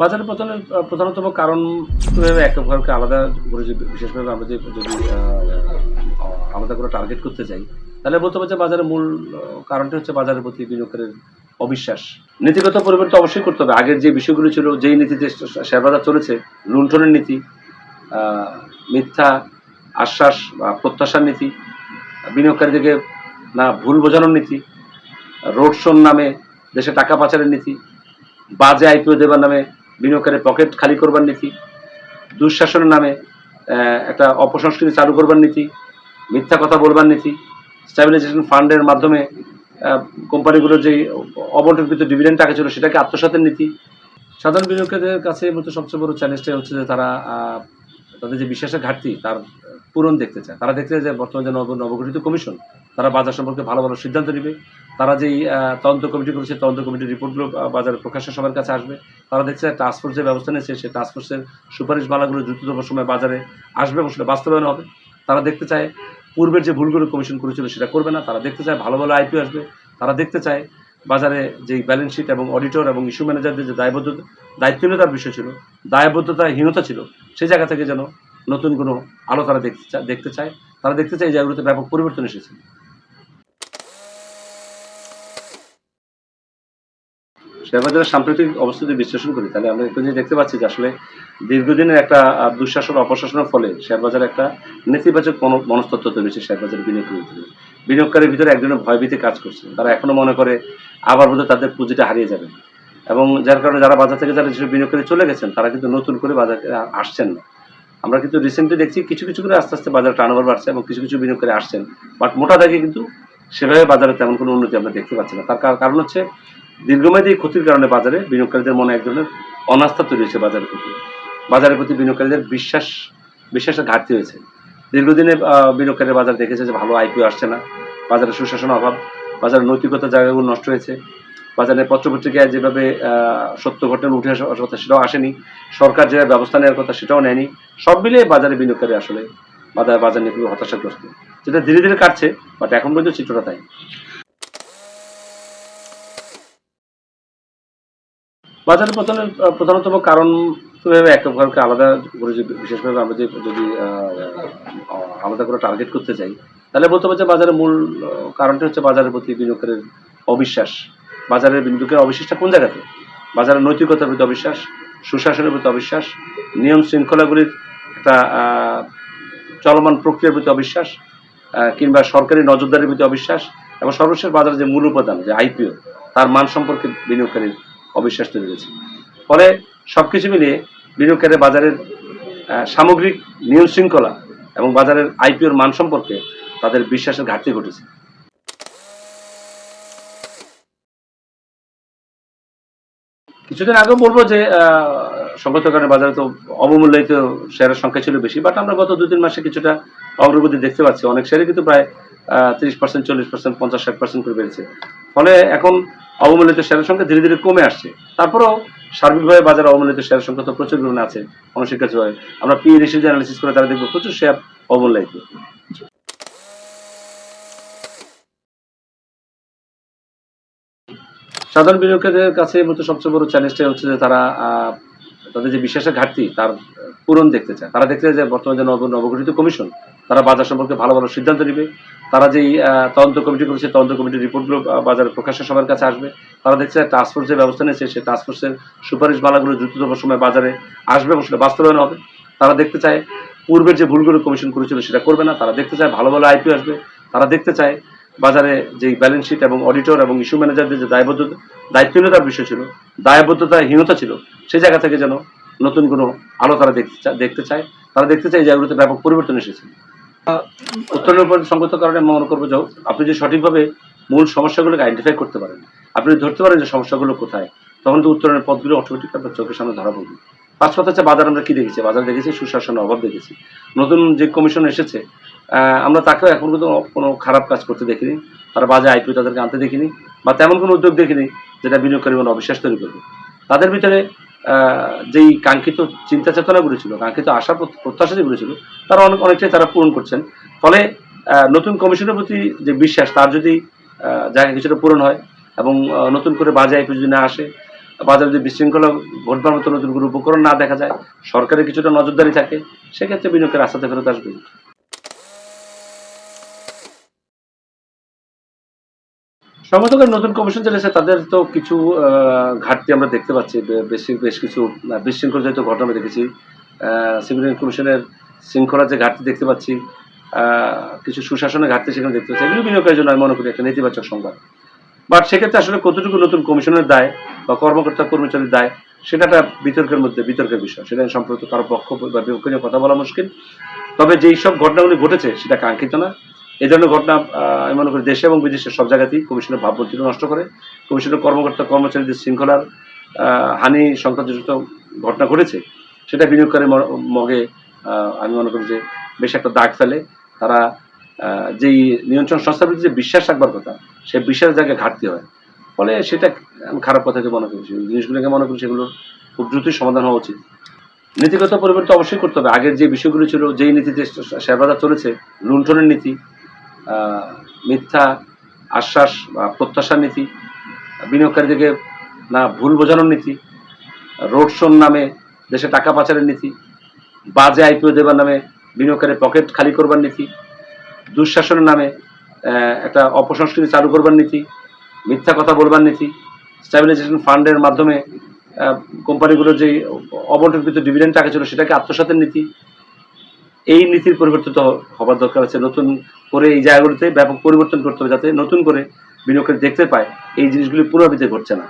বাজারের পতনের প্রধানতম কারণ একেবারে আলাদা করে বিশেষভাবে আমরা যে যদি আলাদা করে টার্গেট করতে চাই, তাহলে বলতে হবে যে বাজারের মূল কারণটা হচ্ছে বাজারের প্রতি বিনিয়োগকারীর অবিশ্বাস। নীতিগত পরিবর্তন অবশ্যই করতে হবে। আগের যে বিষয়গুলো ছিল, যেই নীতিতে শেয়ার বাজার চলেছে, লুণ্ঠনের নীতি মিথ্যা, আশ্বাস বা প্রত্যাশার নীতি, বিনিয়োগকারীদেরকে না ভুল বোঝানোর নীতি, রোড শোর নামে দেশে টাকা পাচারের নীতি, বাজে আইপিও দেবার নামে বিনিয়োগকারী পকেট খালি করবার নীতি, দুঃশাসনের নামে একটা অপসংস্কৃতি চালু করবার নীতি, মিথ্যা কথা বলবার নীতি স্ট্যাবিলাইজেশন ফান্ডের মাধ্যমে কোম্পানিগুলোর যে অবন্টনকৃত ডিভিডেন্ড টাকা ছিল সেটাকে আত্মসাতের নীতি। সাধারণ বিনিয়োগকারীদের কাছে মতো সবচেয়ে বড় চ্যালেঞ্জটা হচ্ছে যে তারা তাদের যে বিশ্বাসের ঘাটতি, তার পূরণ দেখতে চায়। তারা দেখতে চায় যে বর্তমানে যে নব, নবগঠিত কমিশন তারা বাজার সম্পর্কে ভালো ভালো সিদ্ধান্ত নেবে। তারা যেই তদন্ত কমিটি করেছে তদন্ত কমিটির রিপোর্টগুলো বাজারে প্রকাশের সবার কাছে আসবে। তারা দেখছে টাস্কফোর্স যে ব্যবস্থা নিয়েছে, সেই টাস্কফোর্সের সুপারিশ মালাগুলো দ্রুততম সময় বাজারে আসবে এবং সেটা বাস্তবায়ন হবে। তারা দেখতে চায় পূর্বের যে ভুলগুলো কমিশন করেছিল সেটা করবে না, তারা দেখতে চায় ভালো ভালো আইপিও আসবে। তারা দেখতে চায় বাজারে যেই ব্যালেন্স শিট এবং অডিটর এবং ইস্যু ম্যানেজারদের যে দায়বদ্ধতা, দায়িত্বহীনতার বিষয় ছিল, দায়বদ্ধতাহীনতা ছিল, সেই জায়গা থেকে যেন নতুন কোনো আলো তারা দেখতে চায় দেখতে চায়। তারা দেখতে চায় এই জায়গাগুলোতে ব্যাপক পরিবর্তন এসেছে। শেয়ার বাজারের সাম্প্রতিক অবস্থা যদি বিশ্লেষণ করি, তাহলে আমরা একটা দেখতে পাচ্ছি যে আসলে দীর্ঘদিনের একটা দুঃশাসন অপশাসনের ফলে শেয়ার বাজারে একটা নেতিবাচক মনো- মনস্তত্ত্ব তৈরি হয়েছে শেয়ার বাজারের বিনিয়োগের ভিতরে বিনিয়োগকারীর ভিতরে একজনের ভয়ভীতি কাজ করছে। তারা এখনও মনে করে আবার বোধহয় তাদের পুঁজিটা হারিয়ে যাবে। এবং যার কারণে যারা বাজার থেকে যারা যেসব বিনিয়োগকারী চলে গেছেন, তারা কিন্তু নতুন করে বাজারে আসছেন না। আমরা কিন্তু রিসেন্টলি দেখছি কিছু কিছু করে আস্তে আস্তে বাজার টার্নওভার বাড়ছে এবং কিছু কিছু বিনিয়োগকারী আসছেন। বাট মোটা দাগে কিন্তু সেভাবে বাজারে তেমন কোনো উন্নতি আমরা দেখতে পাচ্ছি না। তার কার- কারণ হচ্ছে দীর্ঘমেয়াদী ক্ষতির কারণে বাজারে বিনিয়োগকারীদের মনে এক ধরনের অনাস্থা তৈরি হয়েছে বাজারের প্রতি। বাজারের প্রতি বিনিয়োগকারীদের বিশ্বাস, বিশ্বাসের ঘাটতি হয়েছে। দীর্ঘদিনে বিনিয়োগকারীর বাজার দেখেছে যে ভালো আইপিও আসছে না। বাজারে সুশাসন অভাব বাজারের নৈতিকতার জায়গাগুলো নষ্ট হয়েছে। বাজারে পত্রপত্রিকায় যেভাবে সত্য ঘটনা উঠে আসার কথা সেটাও আসেনি। সরকার যে ব্যবস্থা নেওয়ার কথা সেটাও নেয়নি। সব মিলিয়ে বাজারে বিনিয়োগকারী আসলে বাজার বাজার নিয়ে খুবই হতাশাগ্রস্ত। যেটা ধীরে ধীরে কাটছে, বাট এখন পর্যন্ত চিত্রটা তাই। বাজারের পতনের প্রধানতম কারণ তো ভেবে একেবারে আলাদা করে বিশেষভাবে আমরা যদি আলাদা করে টার্গেট করতে চাই, তাহলে বলতে হবে বাজারের মূল কারণটা হচ্ছে বাজারের প্রতি বিনিয়োগকারীর অবিশ্বাস। বাজারের বিনিয়োগের অবিশ্বাসটা কোন জায়গাতে? বাজারের নৈতিকতার প্রতি অবিশ্বাস, সুশাসনের প্রতি অবিশ্বাস, নিয়ম শৃঙ্খলাগুলির একটা চলমান প্রক্রিয়ার প্রতি অবিশ্বাস কিংবা সরকারি নজরদারির প্রতি অবিশ্বাস, এবং সর্বশেষ বাজারের যে মূল উপাদান, যে আইপিও তার মান সম্পর্কে বিনিয়োগকারীর অবিশ্বাস তৈরি হয়েছে ফলে সবকিছু মিলিয়ে বিনিয়োগকারী বাজারের সামগ্রিক নিয়ম শৃঙ্খলা এবং বাজারের আইপিওর মান সম্পর্কে তাদের বিশ্বাসের ঘাটতি ঘটেছে। কিছুদিন আগেও বলব যে সংগত কারণে বাজারে তো অবমূল্যায়িত শেয়ারের সংখ্যা ছিল বেশি, বাট আমরা গত দু তিন মাসে কিছুটা অগ্রগতি দেখতে পাচ্ছি। অনেক শেয়ারে কিন্তু প্রায় তিরিশ পার্সেন্ট চল্লিশ পার্সেন্ট পঞ্চাশ ষাট পার্সেন্ট করে বেড়েছে। ফলে এখন অবমূল্যিত শেয়ারের সংখ্যা ধীরে ধীরে কমে আসছে। তারপরেও সার্বিকভাবে বাজারে অবমূল্যিত শেয়ারের সংখ্যা তো প্রচুর পরিমাণে আছে, মানুষের কাছে হয়। আমরা পি রেশিও অ্যানালিসিস করে তারা দেখব, প্রচুর শেয়ার অবমূল্যায়িত সাধারণ বিনিয়োগকারীদের কাছে মতো সবচেয়ে বড় চ্যালেঞ্জটা হচ্ছে যে তারা তাদের যে বিশ্বাসের ঘাটতি, তার পূরণ দেখতে চায়। তারা দেখতে চায় যে বর্তমানে যে নব, নবগঠিত কমিশন তারা বাজার সম্পর্কে ভালো ভালো সিদ্ধান্ত নেবে। তারা যেই তদন্ত কমিটি করেছে তদন্ত কমিটির রিপোর্টগুলো বাজারে প্রকাশের সবার কাছে আসবে। তারা দেখছে টাস্কফোর্স যে ব্যবস্থা নিয়েছে, সেই টাস্কফোর্সের সুপারিশ মালাগুলো দ্রুততম সময় বাজারে আসবে এবং সেটা বাস্তবায়ন হবে। তারা দেখতে চায় পূর্বের যে ভুলগুলো কমিশন করেছিল সেটা করবে না। তারা দেখতে চায় ভালো ভালো আইপিও আসবে। তারা দেখতে চায় বাজারে যেই ব্যালেন্স শিট এবং অডিটর এবং ইস্যু ম্যানেজারদের যে দায়বদ্ধতা, দায়িত্বহীনতার বিষয় ছিল, দায়বদ্ধতাহীনতা ছিল, সেই জায়গা থেকে যেন নতুন কোনো আলো তারা দেখতে চায় দেখতে চায়। তারা দেখতে চায় এই জায়গাগুলোতে ব্যাপক পরিবর্তন এসেছে। উত্তরণের উপর সঙ্গত কারণে আমি মনে করব যে আপনি যে সঠিকভাবে মূল সমস্যাগুলোকে আইডেন্টিফাই করতে পারেন, আপনি ধরতে পারেন যে সমস্যাগুলো কোথায়, তখন তো উত্তরণের পথগুলো অটোমেটিক আপনার চোখের সামনে ধরা পড়বে। পাঁচ কথা হচ্ছে বাজার আমরা কি দেখেছি? বাজার দেখেছি, সুশাসনের অভাব দেখেছি। নতুন যে কমিশন এসেছে আমরা তাকেও এখন কিন্তু কোনো খারাপ কাজ করতে দেখিনি। তারা বাজে আইপিও তাদেরকে আনতে দেখিনি, বা তেমন কোনো উদ্যোগ দেখিনি যেটা বিনিয়োগকারী মনে অবিশ্বাস তৈরি করবে। তাদের ভিতরে যেই কাঙ্ক্ষিত চিন্তা চেতনাগুলো ছিল কাঙ্ক্ষিত আশা প্রত্যাশা যেগুলো ছিল তারা অনেক, অনেকটাই তারা পূরণ করছেন। ফলে নতুন কমিশনের প্রতি যে বিশ্বাস, তার যদি জায়গা কিছুটা পূরণ হয় এবং নতুন করে বাজে আইপি যদি না আসে, বাজারে যদি বিশৃঙ্খলা ঘটবার মতো নতুন কোনো উপকরণ না দেখা যায়, সরকারের কিছুটা নজরদারি থাকে, সেক্ষেত্রে বিনিয়োগের রাস্তাতে ফেরত আসবে। সমর্থকের নতুন কমিশন চলেছে তাদের তো কিছু ঘাটতি আমরা দেখতে পাচ্ছি। বেশি বেশ কিছু আহ, বিশৃঙ্খলজনিত ঘটনা দেখেছি। সিভিল কমিশনের শৃঙ্খলার যে ঘাটতি দেখতে পাচ্ছি কিছু সুশাসনের ঘাটতি সেখানে দেখতে পাচ্ছি। এগুলো বিনিয়োগের জন্য আমি মনে করি একটা নেতিবাচক সংবাদ। বাট সেক্ষেত্রে আসলে কতটুকু নতুন কমিশনের দায় বা কর্মকর্তা কর্মচারীর দায় সেটা একটা বিতর্কের মধ্যে বিতর্কের বিষয়। সেটা সম্পর্কে কারও পক্ষ বা বিপক্ষ নিয়ে কথা বলা মুশকিল। তবে যেই সব ঘটনাগুলি ঘটেছে সেটা কাঙ্ক্ষিত না। এই ধরনের ঘটনা আমি মনে করি দেশে এবং বিদেশে সব জায়গাতেই কমিশনের ভাবমূর্তিকে নষ্ট করে। কমিশনের কর্মকর্তা, কর্মচারীদের শৃঙ্খলার হানি সংক্রান্ত ঘটনা ঘটেছে, সেটা বিনিয়োগকারী মগে আমি মনে করি যে বেশ একটা দাগ ফেলে। তারা যেই নিয়ন্ত্রণ সংস্থার প্রতি যে বিশ্বাস রাখবার কথা সে বিশ্বাসের জায়গায় ঘাটতি হয়। ফলে সেটা আমি খারাপ কথা যে মনে করি। জিনিসগুলোকে মনে করি সেগুলোর খুব দ্রুতই সমাধান হওয়া উচিত। নীতিগত পরিবর্তন অবশ্যই করতে হবে। আগের যে বিষয়গুলো ছিল, যেই নীতিতে শেয়ার বাজার চলেছে, লুণ্ঠনের নীতি মিথ্যা আশ্বাস বা প্রত্যাশার নীতি বিনিয়োগকারীদেরকে না ভুল বোঝানোর নীতি, রোড শোর নামে দেশে টাকা পাচারের নীতি, বাজে আইপিও দেবার নামে বিনিয়োগকারীর পকেট খালি করবার নীতি, দুঃশাসনের নামে একটা অপসংস্কৃতি চালু করবার নীতি, মিথ্যা কথা বলবার নীতি স্ট্যাবিলাইজেশন ফান্ডের মাধ্যমে কোম্পানিগুলোর যে অবন্টনকৃত ডিভিডেন্ড টাকা ছিল সেটাকে আত্মসাতের নীতি এই নীতির পরিবর্তিত হবার দরকার আছে। নতুন করে এই জায়গাগুলোতে ব্যাপক পরিবর্তন করতে হবে যাতে নতুন করে বিনিয়োগকারী দেখতে পায় এই জিনিসগুলি পুনরাবৃত্তি ঘটছে না।